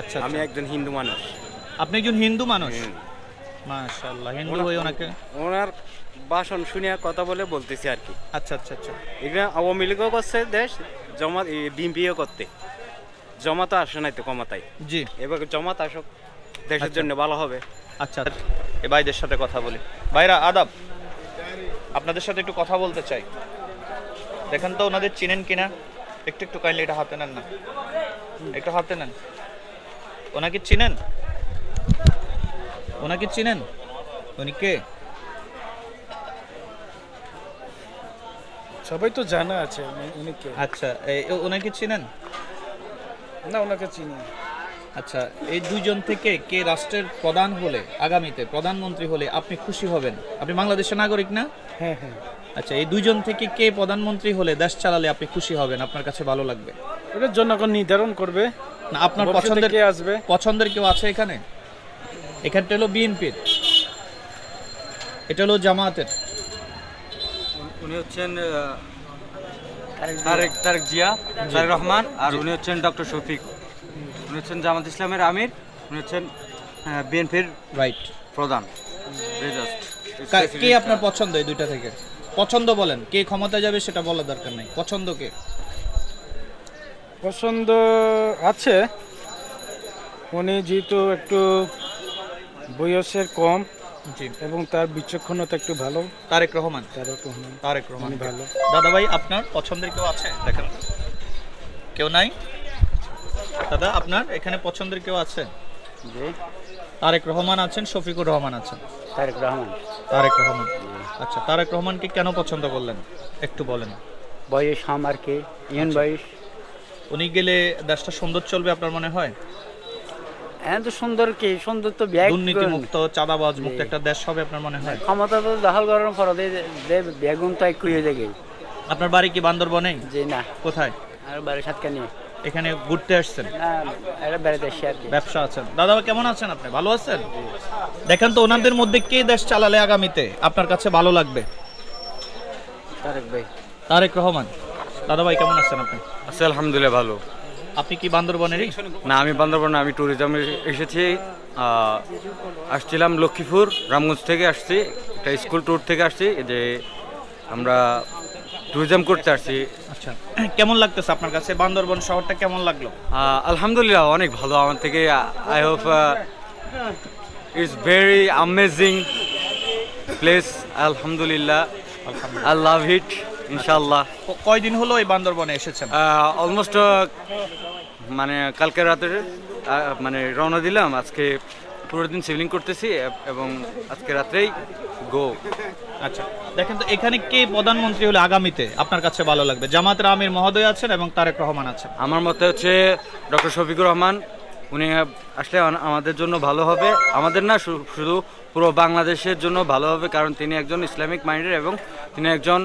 আচ্ছা আমি আচ্ছা। একজন হিন্দু মানুষ। আপনি একজন হিন্দু মানুষ? মাশাআল্লাহ হিন্দু ওনা- হয়ে ওনাকে? ওনার ভাষণ শুনে কথা বলে বলতেছি আর কি। আচ্ছা আচ্ছা আচ্ছা। আওয়ামী লীগও করছে দেশ জমা বিএনপিও করতে। জমাতে আসে নাই তো ক্ষমতায়। জি। এবার জমাত আসুক দেশের আচ্ছা। জন্য ভালো হবে। আচ্ছা। এ ভাইদের সাথে কথা বলি। ভাইরা আদাব। আপনাদের সাথে একটু কথা বলতে চাই। দেখেন তো ওনাদের চিনেন কিনা? একটু একটু কাইন্ডলি এটা হাতে নেন না। একটু হাতে নেন। ওনাকে চিনেন? ওনাকে চিনেন? উনি কে? সবাই তো জানা আছে উনি- কে? আচ্ছা এই- ওনাকে চিনেন? না ওনাকে চিনি আচ্ছা এই দুইজন থেকে কে রাষ্ট্রের প্রধান হলে আগামীতে প্রধানমন্ত্রী হলে আপনি খুশি হবেন? আপনি বাংলাদেশের নাগরিক না? হ্যাঁ হ্যাঁ। আচ্ছা এই দুইজন থেকে কে প্রধানমন্ত্রী হলে দেশ চালালে আপনি খুশি হবেন? আপনার কাছে ভালো লাগবে। এটা জনগণ নির্ধারণ করবে। না আপনার পছন্দের কে আসবে? পছন্দের কেউ আছে এখানে? এখানটা হলো বিএনপির। এটা হলো জামায়াতের উনি হচ্ছেন তারেক তারেক জিয়া তারেক রহমান আর উনি হচ্ছেন ডক্টর শফিক। উনি হচ্ছেন জামাত ইসলামের আমির উনি হচ্ছেন বিএনপির রাইট প্রধান। কে আপনার পছন্দ এই দুইটা থেকে? পছন্দ বলেন কে ক্ষমতা যাবে সেটা বলার দরকার নেই। পছন্দ কে? পছন্দ আছে। উনি যেহেতু একটু বয়সের কম জি। এবং তার বিচক্ষণতা একটু ভালো। তারেক রহমান। তার রহমান। তারেক রহমান। ভালো। দাদা ভাই আপনার পছন্দের কেউ আছে? দেখেন। কেউ নাই? দাদা আপনার এখানে পছন্দের কেউ আছে? তারেক রহমান আছেন শফিকুর রহমান আছেন। তারেক রহমান। তারেক রহমান। আচ্ছা তারেক রহমানকে কেন পছন্দ করলেন? একটু বলেন। বয়স আমার কে? ইয়ন বয়স? উনি গেলে দেশটা সুন্দর চলবে আপনার মনে হয়? সুন্দর কি? সুন্দর তো ব্যাগ দুর্নীতি মুক্ত চাঁদাবাজ মুক্ত একটা দেশ হবে আপনার মনে হয়? ক্ষমতা তো দখল করার পর বেগুন তো হয়ে যায় আপনার বাড়ি কি বান্দরবনে যে না। কোথায়? আর বাড়ি এখানে ঘুরতে আসছেন? ব্যবসা আছেন। দাদা কেমন আছেন আপনি? ভালো আছেন? দেখেন তো ওনাদের মধ্যে কে দেশ চালালে আগামীতে আপনার কাছে ভালো লাগবে? তারেক ভাই। তারেক রহমান। দাদা ভাই কেমন আছেন আপনি? আছে আলহামদুলিল্লাহ ভালো। আপনি কি বান্দরবনেরই? না আমি বান্দরবনে আমি ট্যুরিজমে এসেছি আসছিলাম লক্ষ্মীপুর রামগঞ্জ থেকে আসছি একটা স্কুল ট্যুর থেকে আসছি যে আমরা ট্যুরিজম করতে আসছি। আচ্ছা কেমন লাগতেছে আপনার কাছে? বান্দরবন শহরটা কেমন লাগল? আলহামদুলিল্লাহ অনেক ভালো। আমার থেকে I hope it's very amazing place আলহামদুলিল্লাহ। আই লাভ ইট ইনশাল্লাহ কয়দিন হলো এই বান্দরবনে এসেছেন? অলমোস্ট মানে কালকে রাতে মানে রওনা দিলাম। আজকে পুরো দিন সিভিলিং করতেছি এবং আজকে রাত্রেই গো আচ্ছা দেখেন তো এখানে কে প্রধানমন্ত্রী হলে আগামীতে আপনার কাছে ভালো লাগবে? জামাতের আমির মহোদয় আছেন এবং তারেক রহমান আছেন। আমার মতে হচ্ছে ডক্টর শফিকুর রহমান উনি আসলে আমাদের জন্য ভালো হবে। আমাদের না শুধু পুরো বাংলাদেশের জন্য ভালো হবে কারণ তিনি একজন ইসলামিক মাইন্ডের এবং তিনি একজন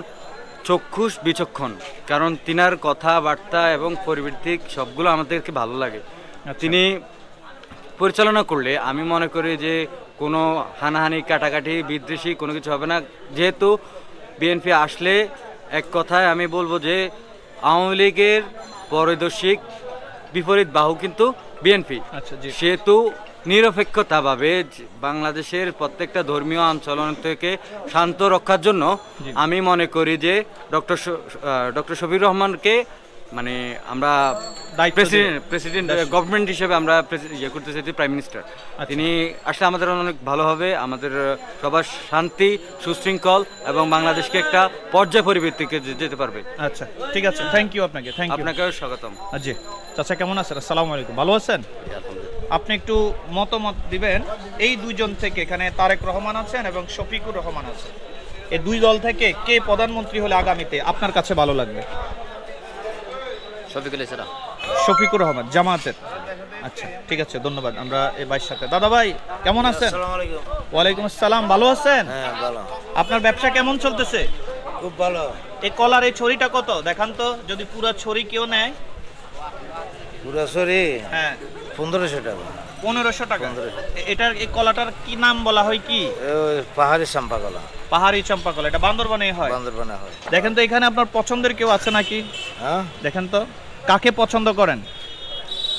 চক্ষুষ বিচক্ষণ কারণ তিনার কথাবার্তা এবং পরিবৃত্তিক সবগুলো আমাদেরকে ভালো লাগে। তিনি পরিচালনা করলে আমি মনে করি যে কোনো হানাহানি কাটাকাটি বিদ্বেষী কোনো কিছু হবে না। যেহেতু বিএনপি আসলে এক কথায় আমি বলব যে আওয়ামী লীগের পরিদর্শিক বিপরীত বাহু কিন্তু বিএনপি। আচ্ছা সেহেতু নিরপেক্ষতাভাবে যে- বাংলাদেশের প্রত্যেকটা ধর্মীয় আন্দোলন থেকে শান্ত রক্ষার জন্য আমি মনে করি যে ডক্টর ডক্টর শফির রহমানকে মানে আমরা প্রেসিডেন্ট প্রেসিডেন্ট গভর্নমেন্ট হিসেবে আমরা ইয়ে করতে চাইছি প্রাইম মিনিস্টার তিনি আসলে আমাদের অনেক ভালো হবে আমাদের সবার শান্তি সুশৃঙ্খল এবং বাংলাদেশকে একটা পর্যায় পরিবর্তিকে যেতে পারবে। আচ্ছা ঠিক আছে থ্যাংক ইউ আপনাকে থ্যাংক ইউ আপনাকেও স্বাগতম। জি। চাচা কেমন আছেন? আসসালামু আলাইকুম ভালো আছেন? আপনি একটু মতামত দিবেন। এই দুইজন থেকে এখানে তারেক রহমান আছেন এবং শফিকুর রহমান আছেন। এই দুই দল থেকে কে প্রধানমন্ত্রী হলে আগামীতে আপনার কাছে ভালো লাগবে? শফিকুল ইসলাম। শফিকুর রহমান জামায়াতের আচ্ছা ঠিক আছে ধন্যবাদ। আমরা এই ভাইয়ের সাথে। দাদা ভাই কেমন আছেন? ওয়ালাইকুম আসসালাম ভালো আছেন? হ্যাঁ আপনার ব্যবসা কেমন চলতেছে? খুব ভালো। এই কলার এই ছড়িটা কত? দেখান তো যদি পুরো ছড়ি কেউ নেয়। পুরাসরি হ্যাঁ। পনেরোশো টাকা। পনেরোশো টাকা। এটার এই কলাটার কি নাম বলা হয় কি? পাহাড়ি চাম্পা কলা পাহাড়ি চম্পা কলা এটা বান্দরবানে হয়? বান্দরবানে হয়। দেখেন তো এখানে আপনার পছন্দের কেউ আছে নাকি? হ্যাঁ? দেখেন তো কাকে পছন্দ করেন?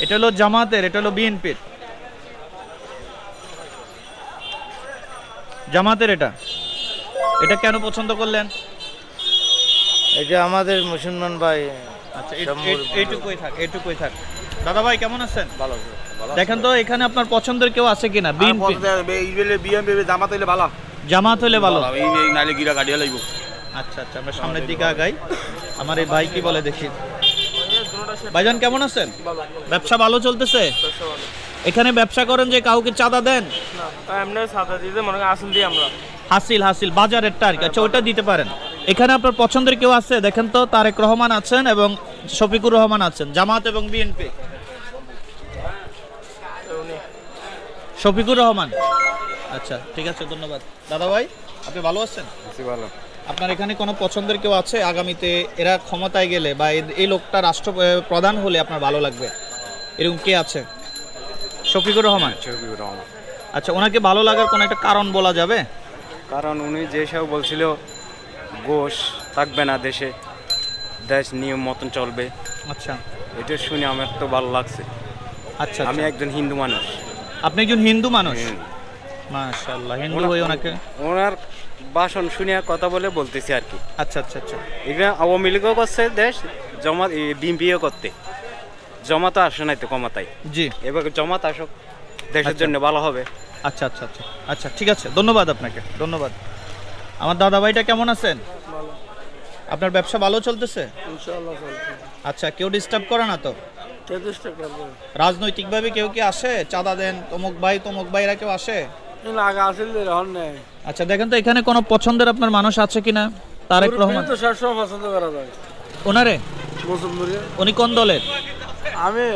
এটা হলো জামাতের এটা হলো বিএনপির। জামাতের এটা। এটা কেন পছন্দ করলেন? এটা আমাদের মুসলমান ভাই আচ্ছা এইটুকুই থাক এইটুকুই থাক। দাদা ভাই কেমন আছেন? দেখেন তো এখানে আপনার পছন্দের কেউ আছে কিনা? বিএনপি জামাত হলে ভালো। আচ্ছা আচ্ছা আমরা সামনের দিকে আগাই। আমার এই ভাই কি বলে দেখি। ভাইজান কেমন আছেন? ব্যবসা ভালো চলতেছে? এখানে ব্যবসা করেন যে কাউকে চাঁদা দেন? এমনি সাদা দিতে মনে আসল দিই আমরা। হাসিল হাসিল বাজারেরটা আর কি আচ্ছা ওটা দিতে পারেন। এখানে আপনার পছন্দের কেউ আছে? দেখেন তো তারেক রহমান আছেন এবং শফিকুর রহমান আছেন জামাত এবং বিএনপি। শফিকুর রহমান। আচ্ছা ঠিক আছে ধন্যবাদ। দাদা ভাই আপনি ভালো আছেন? ভালো। আপনার এখানে কোনো পছন্দের কেউ আছে? আগামীতে এরা ক্ষমতায় গেলে বা এই লোকটা রাষ্ট্র প্রধান হলে আপনার ভালো লাগবে? এরকম কে আছে? শফিকুর রহমান। শফিকুর রহমান। আচ্ছা ওনাকে ভালো লাগার কোনো একটা কারণ বলা যাবে? কারণ উনি যেসব বলছিল গোশ থাকবে না দেশে। দেশ নিয়ম মতন চলবে। আচ্ছা। এটা শুনে আমার তো ভালো লাগছে। আচ্ছা আমি আচ্ছা। একজন হিন্দু মানুষ। আপনি একজন হিন্দু মানুষ? মাশাআল্লাহ হিন্দু হয়ে ওনাকে ওনার ভাষণ শুনে কথা বলে বলতেছি আর কি। আচ্ছা আচ্ছা আচ্ছা। এখানে আওয়ামী লীগও করছে দেশ জমা বিএমপিও করতে। জমা তো আসে নাই তো ক্ষমতায়। জি। এবার জমাত আসুক দেশের আচ্ছা। জন্য ভালো হবে। আচ্ছা আচ্ছা আচ্ছা। আচ্ছা ঠিক আছে ধন্যবাদ আপনাকে ধন্যবাদ। আমার দাদা ভাইটা কেমন আছেন? আপনার ব্যবসা ভালো চলতেছে? আচ্ছা কেউ ডিস্টার্ব করে না তো? রাজনৈতিকভাবে কেউ কি আসে? চাঁদা দেন তমুক ভাই তমুক ভাইরা কেউ আসে? আচ্ছা দেখেন তো এখানে কোনো পছন্দের আপনার মানুষ আছে কিনা? তারেক রহমান। তো সবসময় পছন্দ করা যায়। ওনারে? উনি কোন দলের? আমি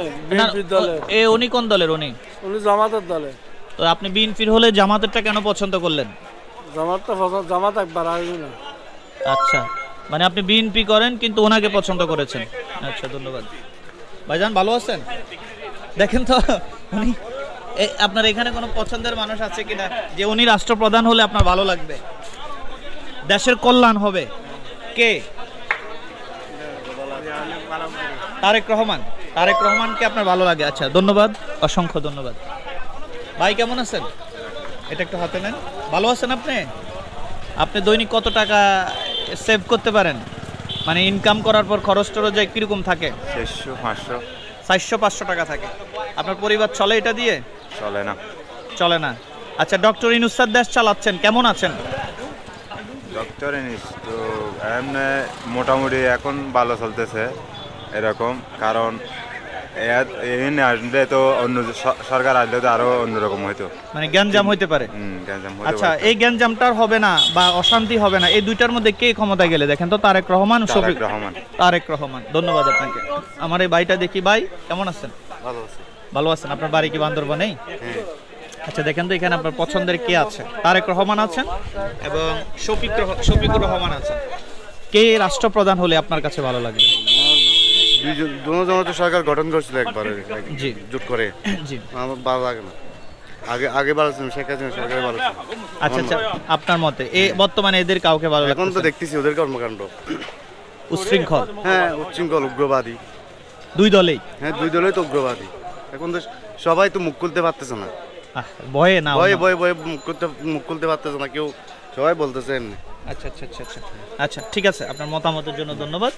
এ উনি কোন দলের উনি? উনি জামাতের দলে তো আপনি বিএনপির হলে জামাতেরটা কেন পছন্দ করলেন? জামাত তো পছন্দ জামাত একবার আসবে না। আচ্ছা মানে আপনি বিএনপি করেন কিন্তু ওনাকে পছন্দ করেছেন। আচ্ছা ধন্যবাদ। ভাইজান, ভালো আছেন? দেখেন তো, উনি আপনার এখানে কোনো পছন্দের মানুষ আছে কিনা? যে উনি রাষ্ট্রপ্রধান হলে আপনার ভালো লাগবে। দেশের কল্যাণ হবে। কে? তারেক রহমান। তারেক রহমানকে আপনার ভালো লাগে। আচ্ছা ধন্যবাদ, অসংখ্য ধন্যবাদ। ভাই, কেমন আছেন? এটা একটু হাতে নেন। ভালো আছেন আপনি? আপনি দৈনিক কত টাকা সেভ করতে পারেন? মানে ইনকাম করার পর খরচ টরচ যায় কীরকম থাকে? চারশো পাঁচশো। চারশো পাঁচশো টাকা থাকে। আপনার পরিবার চলে এটা দিয়ে? চলে না। চলে না। আচ্ছা ডক্টর ইনুসাদ দেশ চালাচ্ছেন কেমন আছেন? ডক্টর ইনুস তো এমনি মোটামুটি এখন ভালো চলতেছে এরকম। কারণ আসলে তো অন্য সরকার আসলে তো আরও অন্যরকম হইতো। মানে গ্যাঞ্জাম হইতে পারে। আচ্ছা এই গ্যাঞ্জামটার হবে না বা অশান্তি হবে না এই দুইটার মধ্যে কে ক্ষমতায় গেলে? দেখেন তো তারেক রহমান শফিক রহমান। তারেক রহমান। ধন্যবাদ আপনাকে। আমার এই ভাইটা দেখি ভাই কেমন আছেন? ভালো আছে। ভালো আছেন? আপনার বাড়ি কি বান্দরবানেই? আচ্ছা দেখেন তো এখানে আপনার পছন্দের কে আছে? তারেক রহমান আছেন এবং শফিক শফিকুর রহমান আছেন। কে রাষ্ট্রপ্রধান হলে আপনার কাছে ভালো লাগবে? দুজন তো সরকার গঠন করছিল একবারে জি। জোট করে? জি। আমার ভালো লাগে না। আগে আগে ভালো ছিল শেখ হাসিনা সরকারে ভালো ছিল আচ্ছা আচ্ছা আপনার মতে এ বর্তমানে এদের কাউকে ভালো এখন তো দেখতেছি ওদের কর্মকাণ্ড। উচ্ছৃঙ্খল। হ্যাঁ উচ্ছৃঙ্খল উগ্রবাদী। দুই দলেই? হ্যাঁ দুই দলই তো উগ্রবাদী। এখন তো সবাই তো মুখ খুলতে পারতেছে না। ভয়ে না ভয়ে। ভয়ে ভয়ে মুখ খুলতে মুখ খুলতে পারতেছে না কেউ সবাই বলতেছে এমনি। আচ্ছা আচ্ছা আচ্ছা আচ্ছা। আচ্ছা ঠিক আছে আপনার মতামতের জন্য ধন্যবাদ।